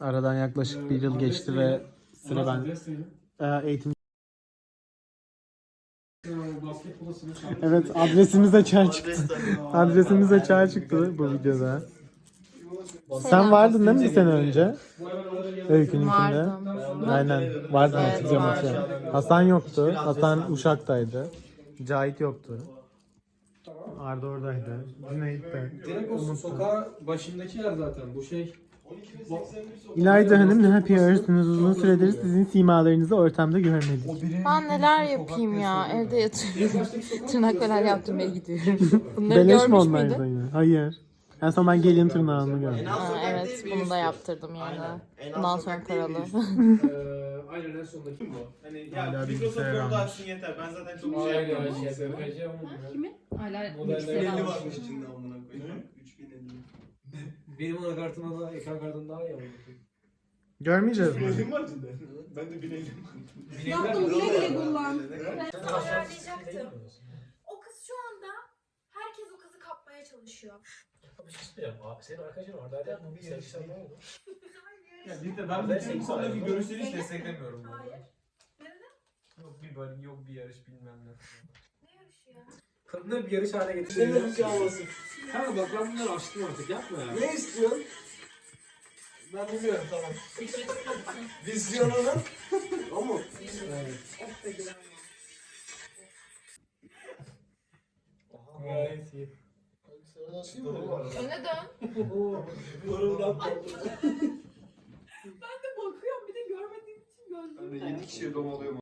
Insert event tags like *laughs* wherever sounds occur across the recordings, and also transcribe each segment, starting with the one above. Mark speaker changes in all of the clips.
Speaker 1: Aradan yaklaşık bir yıl geçti ve sıra ben Ee, eğitim. Evet adresimiz açığa çıktı. Adresimiz açığa çıktı bu videoda. Sen vardın değil mi bir sene önce? Öykününkinde.
Speaker 2: Vardım.
Speaker 1: Aynen vardın hatırlıyorum hatırlıyorum. Hasan yoktu. Hasan Uşak'taydı. Cahit yoktu. Arda oradaydı. Cüneyt de.
Speaker 3: Direkt o sokağa başındaki yer zaten. Bu şey
Speaker 1: İlayda Hanım ne yapıyorsunuz? Uzun süredir sizin simalarınızı ortamda görmedik.
Speaker 2: Ben neler yapayım ya? Evde yatıyorum. Tırnaklar yaptım ve gidiyorum. *laughs* Bunları
Speaker 1: Beleş mi
Speaker 2: görmüş
Speaker 1: onlar yine? Hayır. En son ben gelin tırnağını gördüm.
Speaker 2: Ha, evet bunu da yaptırdım yani. Bundan sonra paralı.
Speaker 3: eee *laughs* aynen en sondaki bu.
Speaker 4: Hani
Speaker 1: Hala
Speaker 4: ya
Speaker 1: bilgisayar
Speaker 4: Microsoft orada
Speaker 1: almış.
Speaker 4: açsın yeter. Ben zaten çok şey
Speaker 3: gibi.
Speaker 5: Kimin? Hala
Speaker 3: Modeller
Speaker 5: bilgisayar
Speaker 3: elli
Speaker 4: Belli
Speaker 5: almış.
Speaker 4: varmış içinde amına koyayım. 3050.
Speaker 3: Benim anakartıma da ekran kartım daha iyi ama.
Speaker 1: Görmeyeceğiz mi?
Speaker 4: Bilelim var cidden. Ben de bilelim.
Speaker 5: Yaptım güle güle kullan.
Speaker 6: Ben diyecektim. O kız şu anda herkes o kızı kapmaya çalışıyor.
Speaker 3: Senin arkadaşın orada hadi bu bir yarıştan ne oldu?
Speaker 4: Ya ben bütün bu konudaki görüşleri hiç desteklemiyorum. bu arada.
Speaker 6: Hayır.
Speaker 4: Yok bir bölüm yok bir yarış bilmem ne.
Speaker 6: Ne yarışı ya?
Speaker 3: Kadınları bir yarış haline getiriyor. Kanka bak ben bunları açtım artık yapma ya.
Speaker 4: Ne istiyorsun?
Speaker 3: Ben biliyorum tamam.
Speaker 4: Vizyonunu. O mu?
Speaker 3: Gayet iyi.
Speaker 6: Öne dön.
Speaker 4: Yorumdan
Speaker 6: Ben de bakıyorum bir de görmediğim için gözlüğüm.
Speaker 4: Ben de 7 kişiye dom oluyor mu?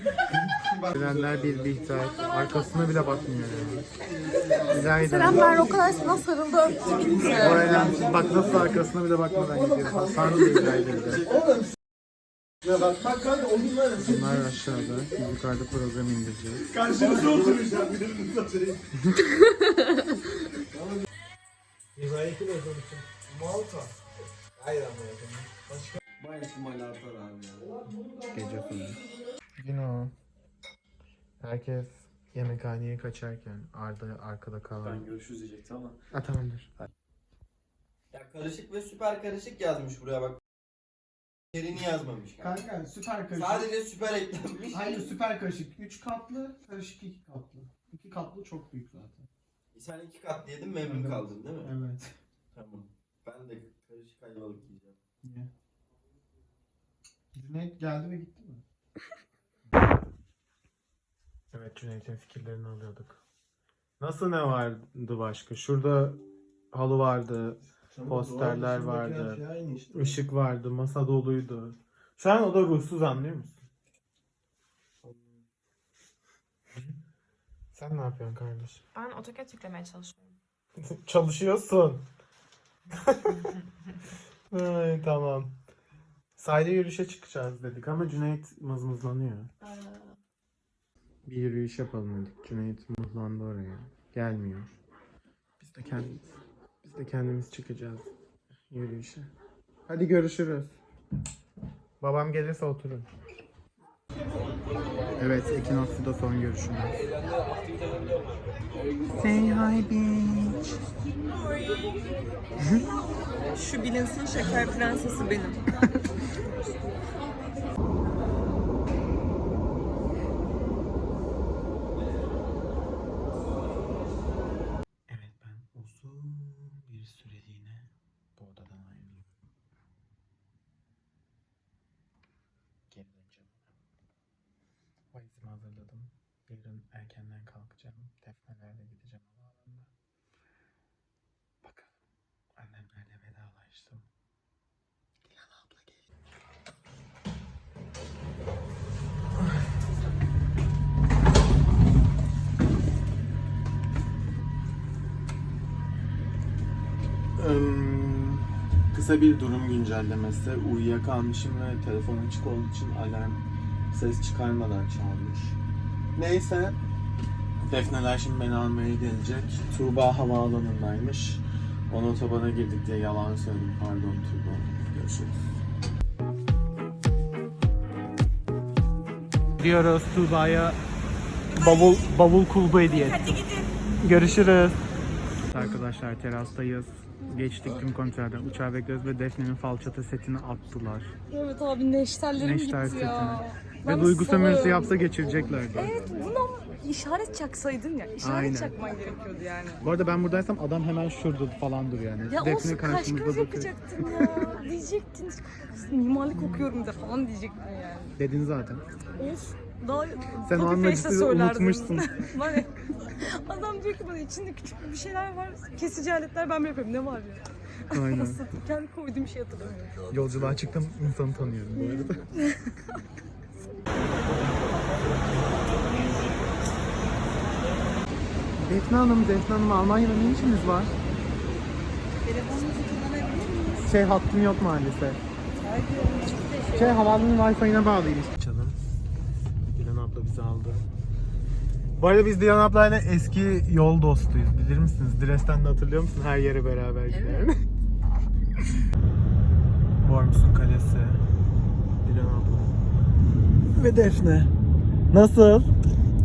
Speaker 4: *laughs*
Speaker 1: Gelenler bir bihter. Arkasına bile bakmıyor ya. İlayda.
Speaker 2: Selamlar o kadar sana sarıldı öptü gitti.
Speaker 1: Oraya bak nasıl arkasına bile bakmadan gidiyor. Da İlayda'ydı. Bunlar aşağıda. Biz yukarıda program indireceğiz.
Speaker 4: Karşınızda oturacağım. Birinin satırı.
Speaker 3: İbrahim kim oldu için?
Speaker 4: Malta. Hayır ama yapalım. Başka. Bayağı ihtimal artar abi ya.
Speaker 1: Gece sonu. Yine Herkes yemekhaneye kaçarken Arda arkada kalan.
Speaker 4: Ben görüşürüz diyecektim ama.
Speaker 1: Ha tamamdır.
Speaker 7: Ya karışık ve süper karışık yazmış buraya bak. Yerini yazmamış. kanka.
Speaker 8: Kanka süper karışık.
Speaker 7: Sadece süper eklenmiş.
Speaker 8: Hayır süper karışık. 3 katlı, karışık 2 katlı. 2 katlı çok büyük zaten.
Speaker 7: Sen iki kat yedin memnun
Speaker 8: Evet.
Speaker 7: kaldın değil mi?
Speaker 8: Evet.
Speaker 7: Tamam. Ben de karışık ayvalık yiyeceğim.
Speaker 8: Niye? Cüneyt geldi ve gitti mi?
Speaker 1: Evet Cüneyt'in fikirlerini alıyorduk. Nasıl ne vardı başka? Şurada halı vardı, Posterler vardı.
Speaker 4: Aynı işte.
Speaker 1: ışık vardı, masa doluydu. Şu an o da ruhsuz anlıyor musun? *laughs* Sen ne yapıyorsun kardeşim?
Speaker 2: Ben AutoCAD yüklemeye çalışıyorum. *laughs*
Speaker 1: Çalışıyorsun. *laughs* Ay, tamam. Sahile yürüyüşe çıkacağız dedik ama Cüneyt mızmızlanıyor. Bir yürüyüş yapalım dedik. Cüneyt mızlandı oraya. Gelmiyor. Biz de kendimiz, biz de kendimiz çıkacağız yürüyüşe. Hadi görüşürüz. Babam gelirse oturun. Evet, Ekinox'ta son görüşümüz. Say hi beach.
Speaker 5: Şu bilinsin şeker prensesi benim. *laughs*
Speaker 1: Evet ben uzun bir süreliğine bu odadan ayrılıyorum. Geri döneceğim. Valizimi hazırladım. Yarın erkenden kalkacağım. Defnelerle gideceğim havaalanına. Bakalım. Annemlerle vedalaştım. Dilan abla geliyor. Im, kısa bir durum güncellemesi. Uyuyakalmışım ve telefon açık olduğu için alarm ses çıkarmadan çalmış. Neyse. Defneler şimdi beni almaya gelecek. Tuğba havaalanındaymış. Ona otobana girdik diye yalan söyledim. Pardon Tuğba. Görüşürüz. Gidiyoruz Tuğba'ya bavul bavul kulbu hediye ettim. Görüşürüz. Arkadaşlar terastayız. Geçtik tüm konserden. Uçağı bekliyoruz ve Defne'nin falçata setini attılar.
Speaker 5: Evet abi neşterlerim
Speaker 1: Neşter
Speaker 5: gitti ya.
Speaker 1: setini.
Speaker 5: Ben
Speaker 1: Ve duygu sömürüsü yapsa geçireceklerdi.
Speaker 5: Evet buna işaret çaksaydın ya. İşaret
Speaker 1: Aynen.
Speaker 5: çakman gerekiyordu yani.
Speaker 1: Bu arada ben buradaysam adam hemen şurada falan duruyor yani.
Speaker 5: Ya
Speaker 1: Defne
Speaker 5: olsun
Speaker 1: karşımızda
Speaker 5: göz yapacaktın ya. diyecektin. Mimarlık okuyorum da falan diyecektin yani.
Speaker 1: Dedin zaten.
Speaker 5: Of. Daha
Speaker 1: Sen o an acısı unutmuşsun. *laughs*
Speaker 5: Var ya, Adam diyor ki bana içinde küçük bir şeyler var. Kesici aletler ben böyle yapıyorum. Ne var ya?
Speaker 1: Aynen. *laughs*
Speaker 5: Nasıl? Kendi koyduğum şey hatırlamıyorum.
Speaker 1: Yolculuğa çıktım insanı tanıyorum bu arada. *laughs* Defne Hanım, Defne Hanım Almanya'da ne işiniz var?
Speaker 5: Telefonunuzu kullanabilir miyiz?
Speaker 1: Şey hattım yok maalesef. Şey havaalanının Wi-Fi'ine bağlıymış. Canım. Aldı. Bu arada biz Dilan ablayla eski yol dostuyuz. Bilir misiniz? Dresden de hatırlıyor musun? Her yere beraber gidelim. *laughs* Worms'un kalesi. Dilan abla. Ve Defne. Nasıl?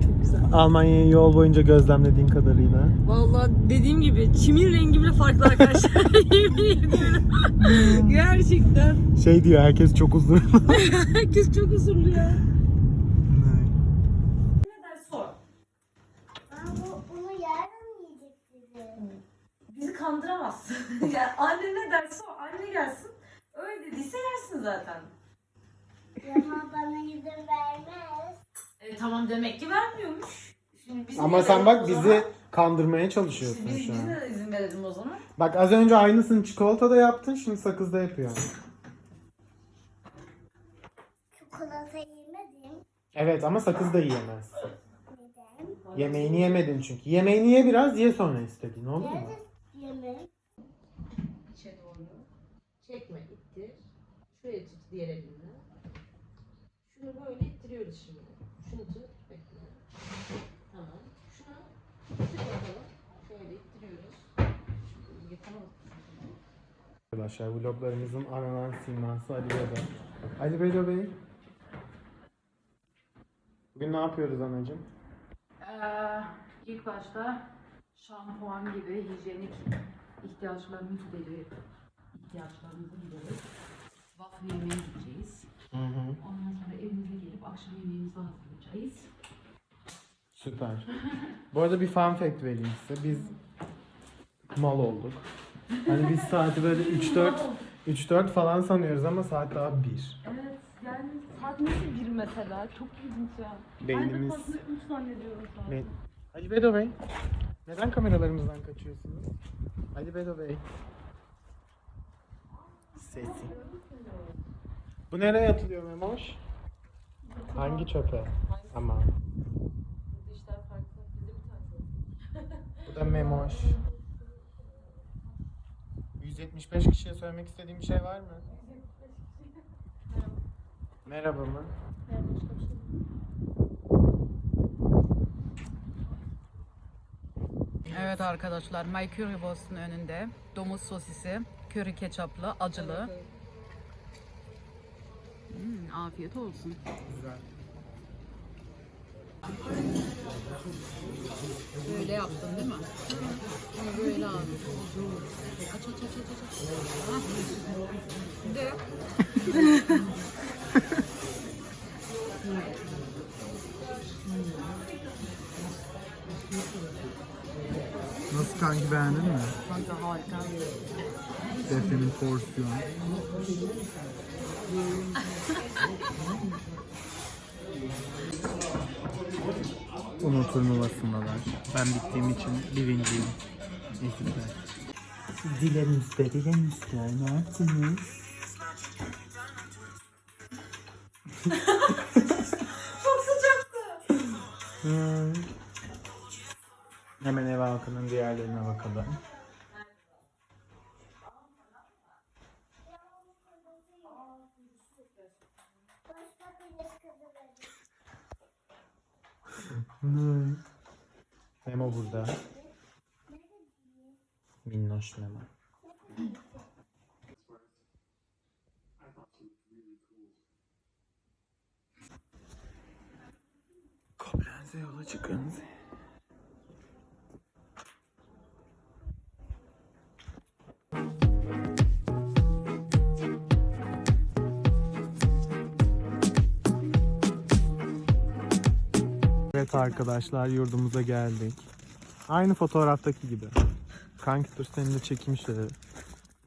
Speaker 5: Çok güzel.
Speaker 1: Almanya'yı yol boyunca gözlemlediğin kadarıyla.
Speaker 5: Vallahi dediğim gibi çimin rengi bile farklı arkadaşlar. *laughs* Yemin ediyorum. Gerçekten.
Speaker 1: Şey diyor herkes çok uzun. *laughs*
Speaker 5: Herkes çok huzurlu ya.
Speaker 6: Bu, bunu yarın mı yiyecek
Speaker 5: Bizi kandıramazsın. *laughs* yani anne ne derse o. Anne gelsin. Öyle dediyse yersin zaten.
Speaker 6: Ama bana izin vermez.
Speaker 5: E, tamam demek ki vermiyormuş. Şimdi biz
Speaker 1: Ama sen bak
Speaker 5: o
Speaker 1: bizi
Speaker 5: zaman?
Speaker 1: kandırmaya
Speaker 5: İşte
Speaker 1: çalışıyorsun
Speaker 5: biz,
Speaker 1: şu
Speaker 5: biz
Speaker 1: an.
Speaker 5: de izin verelim o zaman.
Speaker 1: Bak az önce aynısını çikolatada yaptın, şimdi sakızda yapıyorsun.
Speaker 6: Çikolata yemedim.
Speaker 1: Evet ama sakız da yiyemez.
Speaker 6: Neden?
Speaker 1: Yemeğini yemedin çünkü. Yemeğini ye biraz, ye sonra istediğin olur mu?
Speaker 6: Nerede
Speaker 1: Arkadaşlar vloglarımızın aranan siması Ali Bedo. Ali Bedo Bey. Bugün ne yapıyoruz anacığım?
Speaker 2: Ee, ilk başta şampuan gibi hijyenik ihtiyaçlarımızı giderip ihtiyaçlarımızı giderip waffle yemeğe gideceğiz.
Speaker 1: Hı hı.
Speaker 2: Ondan sonra evimize gelip akşam yemeğimizi hazırlayacağız.
Speaker 1: Süper. Bu arada bir fun fact vereyim size. Biz mal olduk. Hani biz saati böyle 3-4 3-4 falan sanıyoruz ama saat daha 1.
Speaker 5: Evet yani saat nasıl bir mesela? Çok ilginç ya.
Speaker 1: Beynimiz...
Speaker 5: Ben de üç zannediyorum saat.
Speaker 1: Ne? Ali Bedo Bey. Neden kameralarımızdan kaçıyorsunuz? Ali Bedo Bey. Sesi. Bu nereye atılıyor Memoş? Hangi çöpe? Ama. Bu da Memoş. *laughs* 175 kişiye söylemek istediğim bir şey var mı? Merhaba mı?
Speaker 9: Evet arkadaşlar, My Currywurst'un önünde domuz sosisi, köri ketçaplı, acılı. Hmm, afiyet olsun.
Speaker 1: Güzel.
Speaker 9: Böyle yaptın değil mi? Bunu böyle abi. Aç aç aç aç aç. Hah. Bir de
Speaker 1: Nasıl kanki beğendin mi?
Speaker 9: kanka harika.
Speaker 1: Defne'nin porsiyonu. Umut turnuvasındalar. Ben bittiğim için birinciyim. Ekipler. Dilen üstte, dilen üstte. Ne yaptınız?
Speaker 5: Çok sıcaktı.
Speaker 1: Hmm. Hemen ev halkının diğerlerine bakalım. olsun ama. Koblenze yola çıkın. Evet arkadaşlar yurdumuza geldik. Aynı fotoğraftaki gibi. Kanki dur seni de çekeyim şöyle.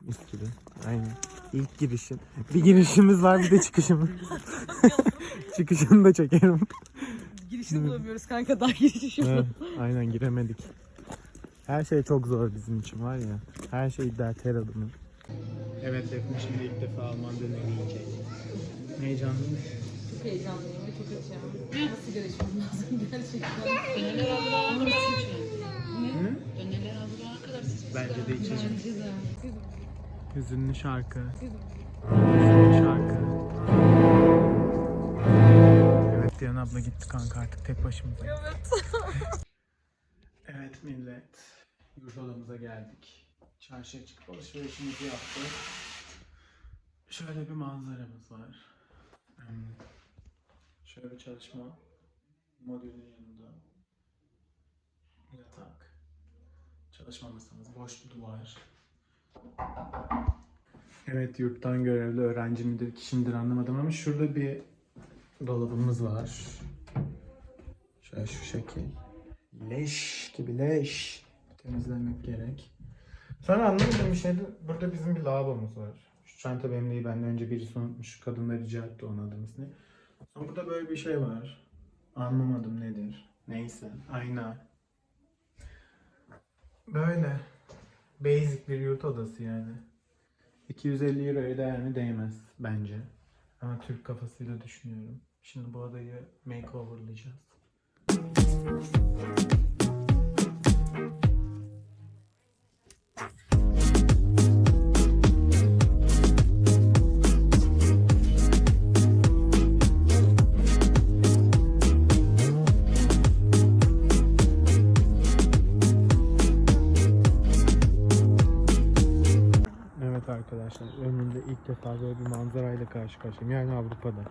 Speaker 1: Mis gibi. Aynen. İlk girişin. Bir girişimiz var bir de çıkışımız. *laughs* Çıkışını da çekerim.
Speaker 5: Girişini bulamıyoruz kanka daha girişi.
Speaker 1: Evet, aynen giremedik. Her şey çok zor bizim için var ya. Her şey dert her adımı. Evet Defne şimdi ilk defa Alman dönemi yiyecek. Heyecanlıyım.
Speaker 2: Çok heyecanlıyım ve çok açım. Nasıl görüşmem lazım gerçekten.
Speaker 9: Aldılar kadar seçin.
Speaker 1: Hı? Bence de
Speaker 2: de.
Speaker 1: Hüzünlü şarkı. Hüzünlü şarkı. Evet Diyan abla gitti kanka artık tek başımıza. Evet. *laughs* evet millet. Yurt odamıza geldik. Çarşıya çıkıp alışverişimizi yaptık. Şöyle bir manzaramız var. Hmm. Şöyle bir çalışma modülünün yanında. Yatak. Çalışma masamız, boş bir duvar. Evet yurttan görevli öğrenci midir kişimdir anlamadım ama şurada bir dolabımız var. Şöyle şu şekil. Leş gibi leş. Temizlemek gerek. Sonra anlamadığım bir şey de burada bizim bir lavabomuz var. Şu çanta benim değil benden önce birisi unutmuş. Kadın da rica etti onun adımızını. Sonra burada böyle bir şey var. Anlamadım nedir. Neyse. Ayna. Böyle. Basic bir yurt odası yani. 250 euroya değer mi değmez bence. Ama Türk kafasıyla düşünüyorum. Şimdi bu odayı makeoverlayacağız. Manzarayla karşı karşıyayım. Yani Avrupa'da.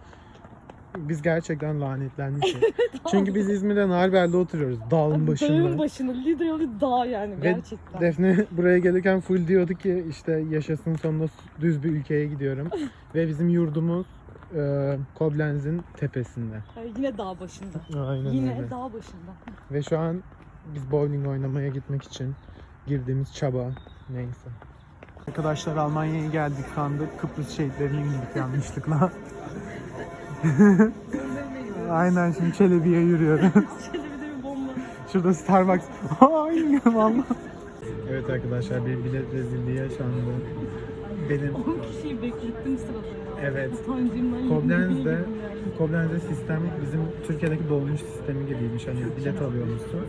Speaker 1: Biz gerçekten lanetlenmişiz. *laughs* Çünkü biz İzmir'den Harber'de oturuyoruz. Dağın başında.
Speaker 5: Dağın başında. Literally dağ yani
Speaker 1: Ve
Speaker 5: gerçekten.
Speaker 1: Defne buraya gelirken full diyordu ki işte yaşasın sonunda düz bir ülkeye gidiyorum. *laughs* Ve bizim yurdumuz e, Koblenz'in tepesinde.
Speaker 5: Yani yine dağ başında.
Speaker 1: Aynen
Speaker 5: Yine
Speaker 1: öyle.
Speaker 5: dağ başında.
Speaker 1: Ve şu an biz bowling oynamaya gitmek için girdiğimiz çaba neyse. Arkadaşlar Almanya'ya geldik kandık. Kıbrıs şehitlerine gittik yanlışlıkla. *laughs* Aynen şimdi Çelebi'ye *laughs*
Speaker 5: bir bomba.
Speaker 1: Şurada Starbucks. Ay valla. Evet arkadaşlar bir bilet rezilliği yaşandı. Benim
Speaker 5: 10 kişiyi beklettim sırada ya.
Speaker 1: evet
Speaker 5: Utancımdan
Speaker 1: Koblenz'de
Speaker 5: yani.
Speaker 1: Koblenz'de sistem bizim Türkiye'deki dolmuş sistemi gibiymiş. Hani bilet alıyormuşsun.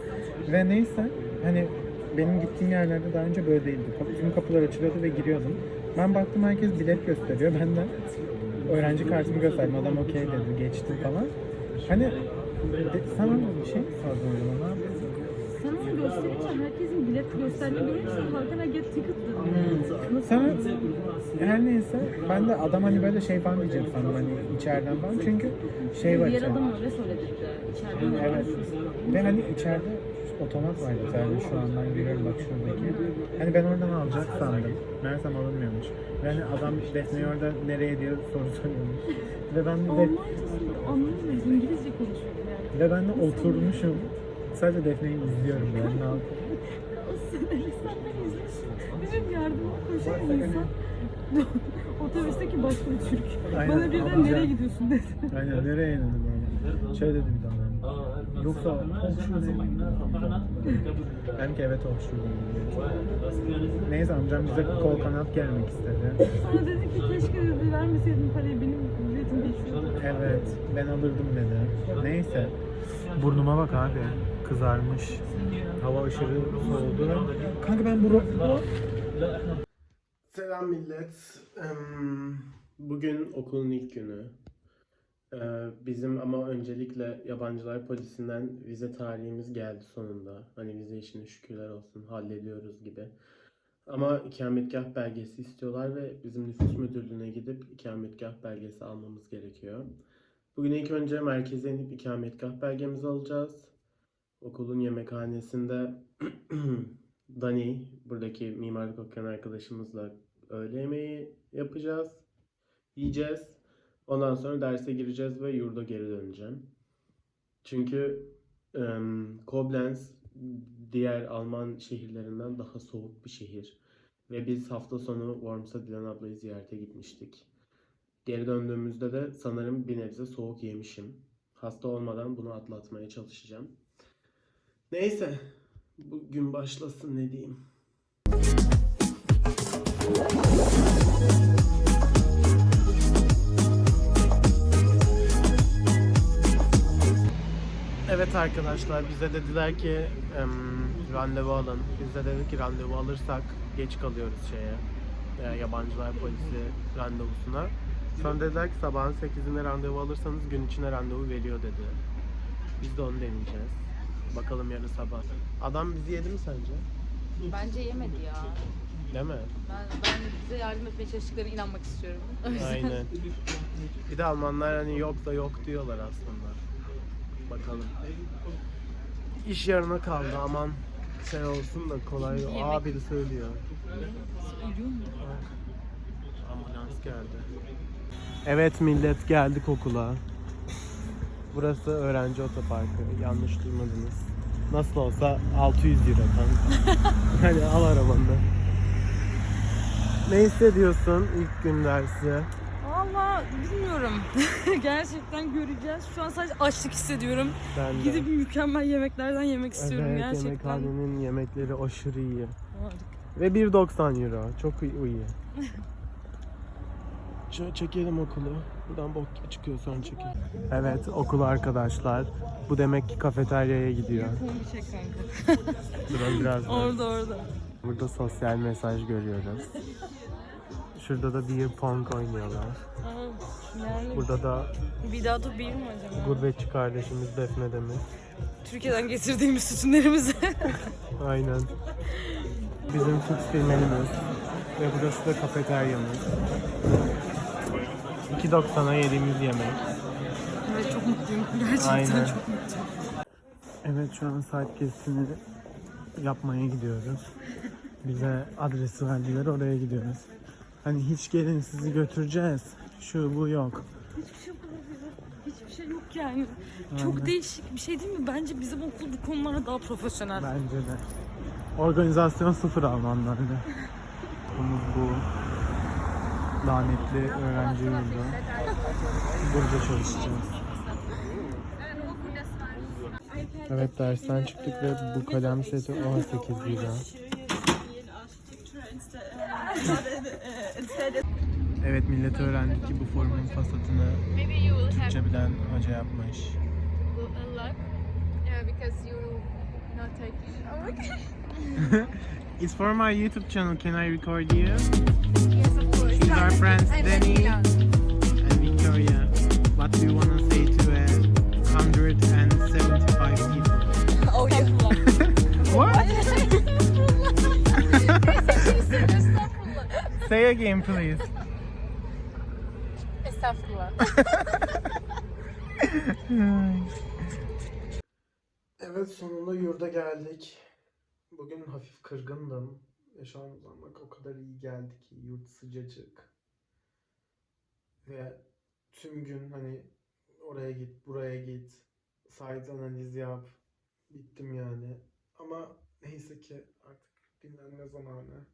Speaker 1: Ve neyse hani benim gittiğim yerlerde daha önce böyle değildi. Tüm kapılar açılıyordu ve giriyordum. Ben baktım herkes bilet gösteriyor. Ben de öğrenci kartımı gösterdim. Adam okey dedi. Geçtim falan. Hani de, sana bir şey sordum o zaman. Ne yapıyorsun?
Speaker 5: Sen onu gösterince herkesin bilet gösterdiğini görünce Hakan I get ticket
Speaker 1: Sana her neyse ben de adam hani böyle şey falan diyecek sandım hani içeriden falan çünkü şey var
Speaker 5: Diğer
Speaker 1: içeride.
Speaker 5: adam öyle söyledi. İçeriden
Speaker 1: Evet. Ve hani içeride otomat var bir tane şu andan görüyorum bak şuradaki. Hani ben oradan alacak sandım. Meğersem alınmıyormuş. Ve hani adam Defne'ye orada nereye diye soru soruyormuş. Ve ben de,
Speaker 5: Almanca anlamıyoruz. İngilizce konuşuyordu yani.
Speaker 1: ve ben de oturmuşum. Sadece Defne'yi izliyorum yani ne yapayım.
Speaker 5: Senden izliyorsun. Benim yardıma koşan insan. *laughs* Otobüsteki başka bir Türk.
Speaker 1: Aynen,
Speaker 5: Bana birden nereye gidiyorsun dedi.
Speaker 1: Aynen nereye inandı böyle. Şey dedi bir daha bana. Yoksa gidiyorsun? *laughs* Ben ki evet Hochschul'e Neyse amcam bize kol kanat gelmek istedi.
Speaker 5: Sonra dedi ki keşke dedi vermeseydin parayı benim biletim geçiyordu.
Speaker 1: Evet, ben alırdım dedi. Neyse. Burnuma bak abi. Kızarmış. Hava aşırı soğudu. Kanka ben bu... Selam millet. Bugün okulun ilk günü. Ee, Bizim ama öncelikle yabancılar polisinden vize tarihimiz geldi sonunda. Hani vize işini şükürler olsun hallediyoruz gibi. Ama ikametgah belgesi istiyorlar ve bizim nüfus müdürlüğüne gidip ikametgah belgesi almamız gerekiyor. Bugün ilk önce merkeze inip ikametgah belgemizi alacağız. Okulun yemekhanesinde *clears throat* Dani, buradaki mimarlık okuyan arkadaşımızla öğle yemeği yapacağız. Yiyeceğiz. Ondan sonra derse gireceğiz ve yurda geri döneceğim. Çünkü Em, Koblenz diğer Alman şehirlerinden daha soğuk bir şehir. Ve biz hafta sonu Worms'a Dilan ablayı ziyarete gitmiştik. Geri döndüğümüzde de sanırım bir nebze soğuk yemişim. Hasta olmadan bunu atlatmaya çalışacağım. Neyse, bu gün başlasın ne diyeyim. Evet arkadaşlar bize dediler ki em, randevu alın. Biz de dedik ki randevu alırsak geç kalıyoruz şeye. e, yabancılar polisi randevusuna. Sonra dediler ki sabahın 8'inde randevu alırsanız gün içinde randevu veriyor dedi. Biz de onu deneyeceğiz. Bakalım yarın sabah. Adam bizi yedi mi sence?
Speaker 9: Bence yemedi ya.
Speaker 1: Değil mi?
Speaker 9: Ben, ben bize yardım etmeye çalıştıklarına inanmak istiyorum. O *laughs* yüzden-
Speaker 1: Aynen. Bir de Almanlar hani yok da yok diyorlar aslında. Bakalım. İş yarına kaldı aman şey olsun da kolay. Aa biri söylüyor. Ambulans geldi. Evet millet geldik okula. Burası öğrenci otoparkı. Yanlış duymadınız. Nasıl olsa 600 euro kanka. *laughs* Hadi al arabanı. Ne hissediyorsun ilk gün dersi?
Speaker 5: Valla bilmiyorum. *laughs* Gerçekten göreceğiz. Şu an sadece açlık hissediyorum.
Speaker 1: Ben de.
Speaker 5: Gidip mükemmel yemeklerden yemek istiyorum
Speaker 1: evet,
Speaker 5: gerçekten.
Speaker 1: yemekhanenin yemekleri aşırı iyi.
Speaker 5: Harika.
Speaker 1: Ve 1.90 euro. Çok iyi. iyi. *laughs* Şöyle çekelim okulu. Buradan bok gibi çıkıyor sonra çekelim. Evet okul arkadaşlar. Bu demek ki kafeteryaya gidiyor.
Speaker 5: Kombi çek kanka. *laughs*
Speaker 1: Durun biraz daha.
Speaker 5: Orada orada.
Speaker 1: Burada sosyal mesaj görüyoruz. Şurada da beer pong oynuyorlar.
Speaker 5: Yani
Speaker 1: Burada da
Speaker 5: bir daha da bir mi acaba?
Speaker 1: gurbetçi kardeşimiz Defne Demir.
Speaker 5: Türkiye'den getirdiğimiz sütünlerimizi. *laughs*
Speaker 1: Aynen. Bizim fix bir menümüz. Ve burası da kafeteryamız. 2.90'a yediğimiz yemek.
Speaker 5: evet çok mutluyum. *laughs* Gerçekten
Speaker 1: Aynen.
Speaker 5: çok mutluyum.
Speaker 1: Evet şu an saat gezisini yapmaya gidiyoruz. Bize adresi verdiler oraya gidiyoruz. Hani hiç gelin sizi götüreceğiz. Şu bu yok.
Speaker 5: Hiçbir şey. Hiçbir şey yok yani.
Speaker 1: Aynen.
Speaker 5: Çok değişik bir şey değil mi? Bence bizim okul bu konulara daha profesyonel.
Speaker 1: Bence de. Organizasyon sıfır Almanlarda. *laughs* Okulumuz bu. Lanetli öğrenci yurdu. Burada çalışacağız. Evet dersten çıktık ve bu kalem seti 18 lira. Evet millet öğrendik ki bu formun fasatını Türkçe bilen hoca yapmış. *laughs* It's for my YouTube channel. Can I record you? These are friends Danny and Victoria. What do you want to say to a 175 people?
Speaker 5: Oh yeah. *laughs*
Speaker 1: What? *laughs* say again please. *laughs* Evet sonunda yurda geldik. Bugün hafif kırgındım. Ve şu o kadar iyi geldi ki yurt sıcacık. Ve tüm gün hani oraya git, buraya git, site analiz yap. Bittim yani. Ama neyse ki artık dinlenme zamanı.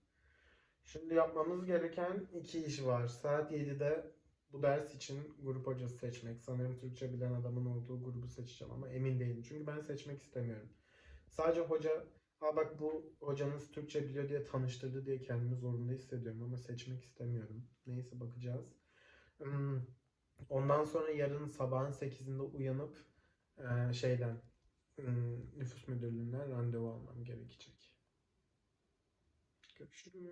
Speaker 1: Şimdi yapmamız gereken iki iş var. Saat 7'de bu ders için grup hocası seçmek. Sanırım Türkçe bilen adamın olduğu grubu seçeceğim ama emin değilim. Çünkü ben seçmek istemiyorum. Sadece hoca, ha bak bu hocanız Türkçe biliyor diye tanıştırdı diye kendimi zorunda hissediyorum ama seçmek istemiyorum. Neyse bakacağız. Hmm, Ondan sonra yarın sabahın 8'inde uyanıp eee, şeyden hmm, nüfus müdürlüğünden randevu almam gerekecek. Görüşürüz.